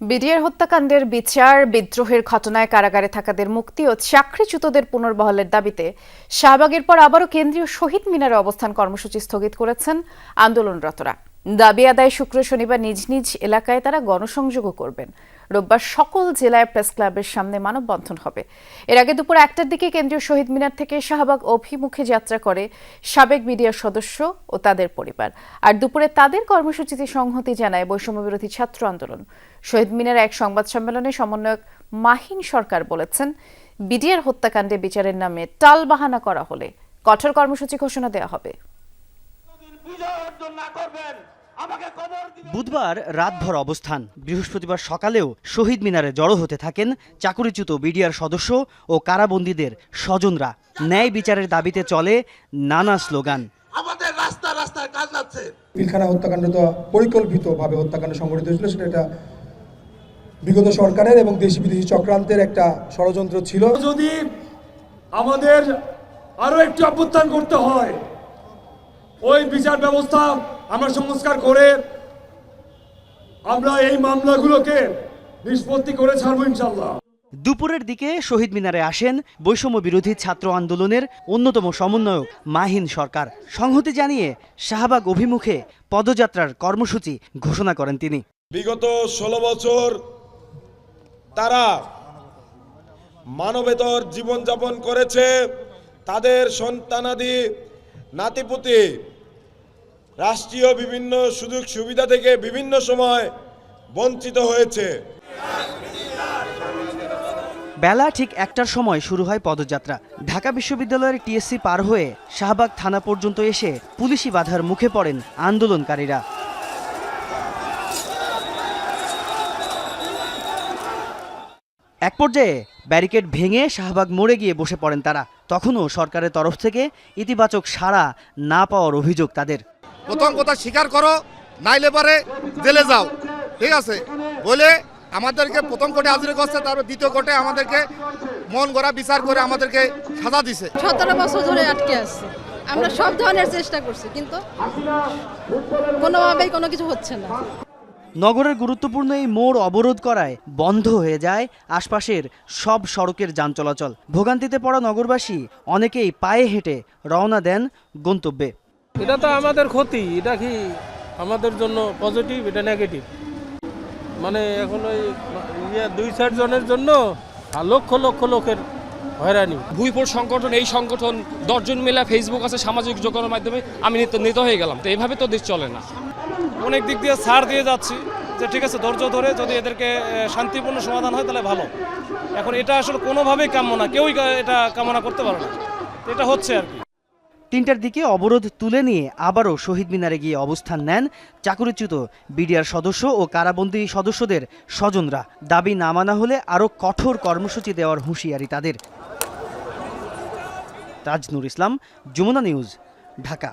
BDR হত্যাকাণ্ডের বিচার, বিদ্রোহের ঘটনায় কারাগারে থাকাদের মুক্তি ও চাকরিচ্যুতদের পুনর্বহলের দাবিতে শাহবাগের পর আবারও কেন্দ্রীয় শহীদ মিনারে অবস্থান কর্মসূচি স্থগিত করেছেন আন্দোলনরতরা। দাবি আদায় শুক্র শনিবার নিজ নিজ এলাকায় তারা গণসংযোগও করবেন। রোববার সকল জেলায় প্রেস ক্লাবের সামনে মানববন্ধন হবে। এর আগে দুপুর একটার দিকে কেন্দ্রীয় শহীদ মিনার থেকে শাহবাগ অভিমুখে যাত্রা করে সাবেক বিডিআর সদস্য ও তাদের পরিবার। আর দুপুরে তাদের কর্মসূচিতে সংহতি জানায় বৈষম্য বিরোধী ছাত্র আন্দোলন। শহীদ মিনার এক সংবাদ সম্মেলনে সমন্বয়ক মাহিন সরকার বলেছেন, বিডিআর হত্যাকাণ্ডে বিচারের নামে টালবাহানা করা হলে কঠোর কর্মসূচি ঘোষণা দেওয়া হবে। বুধবার রাতভর অবস্থান। বৃহস্পতিবার সকালেও শহীদ মিনারে জড়ো হতে থাকেন চাকুরিচ্যুত বিডিআর সদস্য ও কারাবন্দীদের স্বজনরা। ন্যায় বিচারের দাবিতে চলে নানা স্লোগান। আমাদের রাস্তা রাস্তায় কাজ আছে। পিলখানা হত্যাকাণ্ড তো পরিকল্পিতভাবে হত্যাকাণ্ড সংঘটিত হয়েছিল সেটা একটা বিগত সরকারের এবং দেশি বিদেশি চক্রান্তের একটা ষড়যন্ত্র ছিল। যদি আমাদের আরও একটু অভ্যুত্থান করতে হয় ওই বিচার ব্যবস্থা আমরা সংস্কার করে আমরা এই মামলাগুলোকে নিষ্পত্তি করে ছাড়বো ইনশাল্লাহ দুপুরের দিকে শহীদ মিনারে আসেন বৈষম্য বিরোধী ছাত্র আন্দোলনের অন্যতম সমন্বয়ক মাহিন সরকার। সংহতি জানিয়ে শাহবাগ অভিমুখে পদযাত্রার কর্মসূচি ঘোষণা করেন তিনি। বিগত ষোলো বছর তারা মানবেতর জীবনযাপন করেছে তাদের সন্তানাদি নাতিপুতি, রাষ্ট্রীয় বিভিন্ন সুযোগ সুবিধা থেকে বিভিন্ন সময় বঞ্চিত হয়েছে। বেলা ঠিক একটার সময় শুরু হয় পদযাত্রা। ঢাকা বিশ্ববিদ্যালয়ের টিএসসি পার হয়ে শাহবাগ থানা পর্যন্ত এসে পুলিশি বাধার মুখে পড়েন আন্দোলনকারীরা। এক পর্যায়ে ব্যারিকেড ভেঙে শাহবাগ মোড়ে গিয়ে বসে পড়েন তারা। তখনও সরকারের তরফ থেকে ইতিবাচক সাড়া না পাওয়ার অভিযোগ তাদের। প্রথম কথা স্বীকার করো নাইলে পরে জেলে যাও। ঠিক আছে? বলে আমাদেরকে প্রথম কোর্টে হাজির করছে তারপর দ্বিতীয় কোর্টে আমাদেরকে মন গড়া বিচার করে আমাদেরকে সাজা দিছে। সতেরো বছর ধরে আটকে আসছে আমরা সব ধরনের চেষ্টা করছি কিন্তু কোনোভাবেই কোনো কিছু হচ্ছে না। নগরের গুরুত্বপূর্ণ এই মোড় অবরোধ করায় বন্ধ হয়ে যায় আশপাশের সব সড়কের যান চলাচল। ভোগান্তিতে পড়া নগরবাসী অনেকেই পায়ে হেঁটে রওনা দেন গন্তব্যে। এটা তো আমাদের ক্ষতি এটা কি আমাদের জন্য পজিটিভ এটা নেগেটিভ মানে এখন ওই ইয়ে দুই চার জনের জন্য আর লক্ষ লক্ষ লোকের হয়রানি। ভুইপুর সংগঠন এই সংগঠন দশজন মিলে ফেসবুক আছে সামাজিক যোগাযোগের মাধ্যমে। আমি নিত নিত হয়ে গেলাম তো এইভাবে তো দেশ চলে না। অনেক দিক দিয়ে ছাড় দিয়ে যাচ্ছি যে ঠিক আছে, ধৈর্য ধরে যদি এদেরকে শান্তিপূর্ণ সমাধান হয় তাহলে ভালো। এখন এটা আসলে কোনোভাবেই কাম্য না, কেউই এটা কামনা করতে পারে না। এটা হচ্ছে আর কি। তিনটার দিকে অবরোধ তুলে নিয়ে আবারও শহীদ মিনারে গিয়ে অবস্থান নেন চাকুরিচ্যুত বিডিআর সদস্য ও কারাবন্দী সদস্যদের স্বজনরা। দাবি না মানা হলে আরও কঠোর কর্মসূচি দেওয়ার হুঁশিয়ারি তাদের। তাজনুর ইসলাম, যমুনা নিউজ, ঢাকা।